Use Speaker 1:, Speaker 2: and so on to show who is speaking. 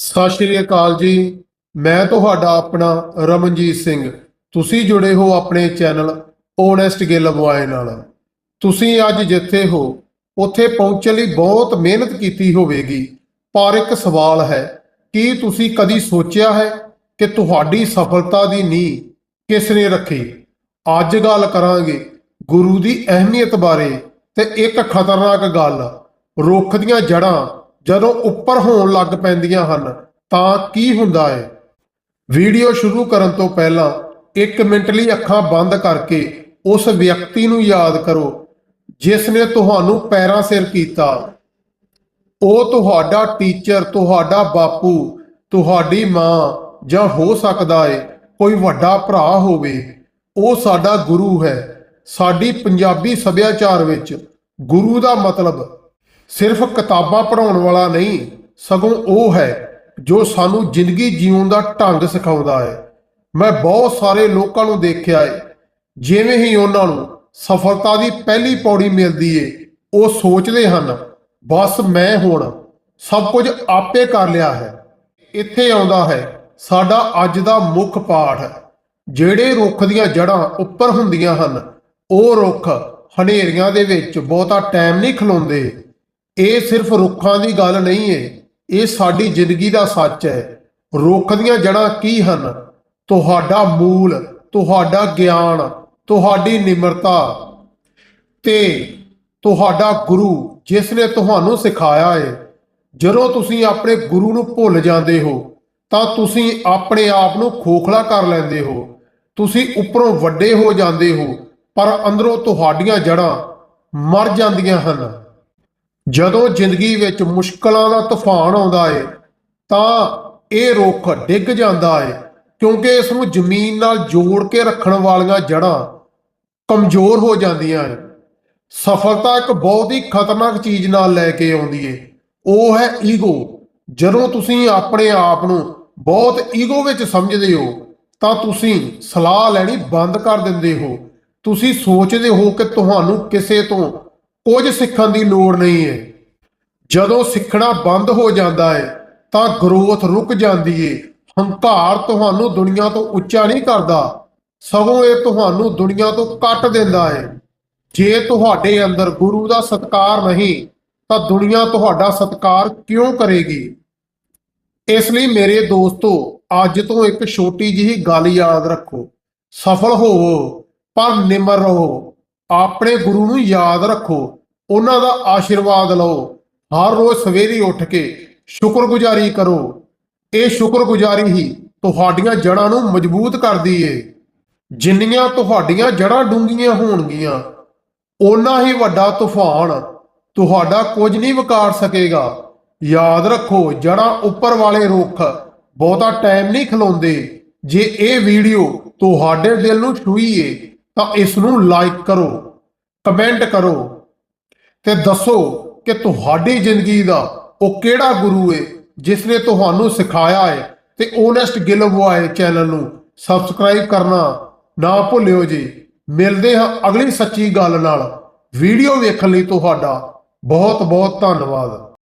Speaker 1: ਸਤਿ ਸ਼੍ਰੀ ਅਕਾਲ ਜੀ। ਮੈਂ ਤੁਹਾਡਾ ਆਪਣਾ ਰਮਨਜੀਤ ਸਿੰਘ। ਤੁਸੀਂ ਜੁੜੇ ਹੋ ਆਪਣੇ ਚੈਨਲ ਓਨੈਸਟ ਗਿੱਲ ਬੁਆਏ ਨਾਲ। ਤੁਸੀਂ ਅੱਜ ਜਿੱਥੇ ਹੋ, ਉੱਥੇ ਪਹੁੰਚਣ ਲਈ ਬਹੁਤ ਮਿਹਨਤ ਕੀਤੀ ਹੋਵੇਗੀ। ਪਰ ਇੱਕ ਸਵਾਲ ਹੈ, ਕੀ ਤੁਸੀਂ ਕਦੀ ਸੋਚਿਆ ਹੈ ਕਿ ਤੁਹਾਡੀ ਸਫਲਤਾ ਦੀ ਨੀਂਹ ਕਿਸ ਨੇ ਰੱਖੀ? ਅੱਜ ਗੱਲ ਕਰਾਂਗੇ ਗੁਰੂ ਦੀ ਅਹਿਮੀਅਤ ਬਾਰੇ ਤੇ ਇੱਕ ਖਤਰਨਾਕ ਗੱਲ, ਰੁੱਖ ਦੀਆਂ ਜੜ੍ਹਾਂ ਜਦੋਂ ਉੱਪਰ ਹੋਣ ਲੱਗ ਪੈਂਦੀਆਂ ਹਨ, ਤਾਂ ਕੀ ਹੁੰਦਾ ਹੈ ਵੀਡੀਓ ਸ਼ੁਰੂ ਕਰਨ ਤੋਂ ਪਹਿਲਾਂ 1 ਮਿੰਟ ਲਈ ਅੱਖਾਂ ਬੰਦ ਕਰਕੇ ਉਸ ਵਿਅਕਤੀ ਨੂੰ ਯਾਦ ਕਰੋ, ਜਿਸ ਨੇ ਤੁਹਾਨੂੰ ਪੈਰਾਂ ਸਿਰ ਕੀਤਾ। ਉਹ ਤੁਹਾਡਾ ਟੀਚਰ, ਤੁਹਾਡਾ ਬਾਪੂ, ਤੁਹਾਡੀ ਮਾਂ ਜਾਂ ਹੋ ਸਕਦਾ ਹੈ ਕੋਈ ਵੱਡਾ ਭਰਾ ਹੋਵੇ। ਉਹ ਸਾਡਾ ਗੁਰੂ ਹੈ। ਸਾਡੀ ਪੰਜਾਬੀ ਸੱਭਿਆਚਾਰ ਵਿੱਚ ਗੁਰੂ ਦਾ ਮਤਲਬ ਸਿਰਫ ਕਿਤਾਬਾਂ ਪੜ੍ਹਾਉਣ ਵਾਲਾ ਨਹੀਂ, ਸਗੋਂ ਉਹ ਹੈ ਜੋ ਸਾਨੂੰ ਜ਼ਿੰਦਗੀ ਜਿਉਣ ਦਾ ਢੰਗ ਸਿਖਾਉਂਦਾ ਹੈ। ਮੈਂ ਬਹੁਤ ਸਾਰੇ ਲੋਕਾਂ ਨੂੰ ਦੇਖਿਆ ਹੈ, ਜਿਵੇਂ ਹੀ ਉਹਨਾਂ ਨੂੰ ਸਫਲਤਾ ਦੀ ਪਹਿਲੀ ਪੌੜੀ ਮਿਲਦੀ ਏ, ਉਹ ਸੋਚਦੇ ਹਨ, ਬਸ ਮੈਂ ਹੁਣ ਸਭ ਕੁਝ ਆਪੇ ਕਰ ਲਿਆ ਹੈ। ਇੱਥੇ ਆਉਂਦਾ ਹੈ, ਸਾਡਾ ਅੱਜ ਦਾ ਮੁੱਖ ਪਾਠ ਜਿਹੜੇ ਰੁੱਖ ਦੀਆਂ ਜੜ੍ਹਾਂ ਉੱਪਰ ਹੁੰਦੀਆਂ ਹਨ, ਉਹ ਰੁੱਖ ਹਨੇਰੀਆਂ ਦੇ ਵਿੱਚ ਬਹੁਤਾ ਟਾਈਮ ਨਹੀਂ ਖਲੋਂਦੇ। ਇਹ ਸਿਰਫ ਰੁੱਖਾਂ ਦੀ ਗੱਲ ਨਹੀਂ ਹੈ ਇਹ ਸਾਡੀ ਜ਼ਿੰਦਗੀ ਦਾ ਸੱਚ ਹੈ ਰੁੱਖ ਦੀਆਂ ਜੜ੍ਹਾਂ ਕੀ ਹਨ? ਤੁਹਾਡਾ ਮੂਲ, ਤੁਹਾਡਾ ਗਿਆਨ, ਤੁਹਾਡੀ ਨਿਮਰਤਾ ਤੇ ਤੁਹਾਡਾ ਗੁਰੂ, ਜਿਸ ਨੇ ਤੁਹਾਨੂੰ ਸਿਖਾਇਆ ਹੈ ਜਦੋਂ ਤੁਸੀਂ ਆਪਣੇ ਗੁਰੂ ਨੂੰ ਭੁੱਲ ਜਾਂਦੇ ਹੋ, ਤਾਂ ਤੁਸੀਂ ਆਪਣੇ ਆਪ ਨੂੰ ਖੋਖਲਾ ਕਰ ਲੈਂਦੇ ਹੋ। ਤੁਸੀਂ ਉੱਪਰੋਂ ਵੱਡੇ ਹੋ ਜਾਂਦੇ ਹੋ, ਪਰ ਅੰਦਰੋਂ ਤੁਹਾਡੀਆਂ ਜੜ੍ਹਾਂ ਮਰ ਜਾਂਦੀਆਂ ਹਨ। ਜਦੋਂ ਜ਼ਿੰਦਗੀ ਵਿੱਚ ਮੁਸ਼ਕਲਾਂ ਦਾ ਤੂਫਾਨ ਆਉਂਦਾ ਹੈ ਤਾਂ ਇਹ ਰੁੱਖ ਡਿੱਗ ਜਾਂਦਾ ਹੈ ਕਿਉਂਕਿ ਇਸ ਨੂੰ ਜ਼ਮੀਨ ਨਾਲ ਜੋੜ ਕੇ ਰੱਖਣ ਵਾਲੀਆਂ ਜੜ੍ਹਾਂ ਕਮਜ਼ੋਰ ਹੋ ਜਾਂਦੀਆਂ ਹਨ ਸਫਲਤਾ ਇੱਕ ਬਹੁਤ ਹੀ ਖਤਰਨਾਕ ਚੀਜ਼ ਨਾਲ ਲੈ ਕੇ ਆਉਂਦੀ ਏ। ਉਹ ਹੈ ਈਗੋ। ਜਦੋਂ ਤੁਸੀਂ ਆਪਣੇ ਆਪ ਨੂੰ ਬਹੁਤ ਈਗੋ ਵਿੱਚ ਸਮਝਦੇ ਹੋ, ਤਾਂ ਤੁਸੀਂ ਸਲਾਹ ਲੈਣੀ ਬੰਦ ਕਰ ਦਿੰਦੇ ਹੋ। ਤੁਸੀਂ ਸੋਚਦੇ ਹੋ ਕਿ ਤੁਹਾਨੂੰ ਕਿਸੇ ਤੋਂ ਕੁਝ ਸਿੱਖਣ ਦੀ ਲੋੜ ਨਹੀਂ ਹੈ ਜਦੋਂ ਸਿੱਖਣਾ ਬੰਦ ਹੋ ਜਾਂਦਾ ਹੈ ਤਾਂ ਗਰੋਥ ਰੁਕ ਜਾਂਦੀ ਏ। ਹੰਕਾਰ ਤੁਹਾਨੂੰ ਦੁਨੀਆ ਤੋਂ ਉੱਚਾ ਨਹੀਂ ਕਰਦਾ। ਸਗੋਂ ਇਹ ਤੁਹਾਨੂੰ ਦੁਨੀਆ ਤੋਂ ਕੱਟ ਦਿੰਦਾ ਹੈ ਜੇ ਤੁਹਾਡੇ ਅੰਦਰ ਗੁਰੂ ਦਾ ਸਤਕਾਰ ਨਹੀਂ, ਤਾਂ ਦੁਨੀਆ ਤੁਹਾਡਾ ਸਤਕਾਰ ਕਿਉਂ ਕਰੇਗੀ? ਇਸ ਲਈ ਮੇਰੇ ਦੋਸਤੋ, ਅੱਜ ਤੋਂ ਇੱਕ ਛੋਟੀ ਜਿਹੀ ਗੱਲ ਯਾਦ ਰੱਖੋ। ਸਫਲ ਹੋਵੋ, ਪਰ ਨਿਮਰ ਰਹੋ। ਆਪਣੇ ਗੁਰੂ ਨੂੰ ਯਾਦ ਰੱਖੋ, ਉਹਨਾਂ ਦਾ ਆਸ਼ੀਰਵਾਦ ਲਓ। ਹਰ ਰੋਜ਼ ਸਵੇਰੇ ਉੱਠ ਕੇ ਸ਼ੁਕਰਗੁਜ਼ਾਰੀ ਕਰੋ। ਇਹ ਸ਼ੁਕਰਗੁਜ਼ਾਰੀ ਹੀ ਤੁਹਾਡੀਆਂ ਜੜ੍ਹਾਂ ਨੂੰ ਮਜ਼ਬੂਤ ਕਰਦੀ ਏ। ਜਿੰਨੀਆਂ ਤੁਹਾਡੀਆਂ ਜੜ੍ਹਾਂ ਡੂੰਘੀਆਂ ਹੋਣਗੀਆਂ, ਓਨਾ ਹੀ ਵੱਡਾ ਤੂਫਾਨ ਤੁਹਾਡਾ ਕੁਝ ਨਹੀਂ ਵਿਕਾਰ ਸਕੇਗਾ। ਯਾਦ ਰੱਖੋ ਜੜ੍ਹਾਂ ਉੱਪਰ ਵਾਲੇ ਰੁੱਖ ਬਹੁਤਾ ਟਾਈਮ ਨਹੀਂ ਖਲੋਂਦੇ। ਜੇ ਇਹ ਵੀਡੀਓ ਤੁਹਾਡੇ ਦਿਲ ਨੂੰ ਛੂਈ ਏ ਤਾਂ ਇਸ ਨੂੰ ਲਾਈਕ ਕਰੋ ਕਮੈਂਟ ਕਰੋ ਤੇ ਦੱਸੋ ਕਿ ਤੁਹਾਡੀ ਜ਼ਿੰਦਗੀ ਦਾ ਉਹ ਕਿਹੜਾ ਗੁਰੂ ਏ ਜਿਸ ਨੇ ਤੁਹਾਨੂੰ ਸਿਖਾਇਆ ਹੈ ਤੇ ਓਨੈਸਟ ਗਿੱਲ ਬੁਆਏ ਚੈਨਲ ਨੂੰ ਸਬਸਕ੍ਰਾਈਬ ਕਰਨਾ ਨਾ ਭੁੱਲਿਓ ਜੀ। ਮਿਲਦੇ ਹਾਂ ਅਗਲੀ ਸੱਚੀ ਗੱਲ ਨਾਲ। ਵੀਡੀਓ ਵੇਖਣ ਲਈ ਤੁਹਾਡਾ ਬਹੁਤ ਬਹੁਤ ਧੰਨਵਾਦ।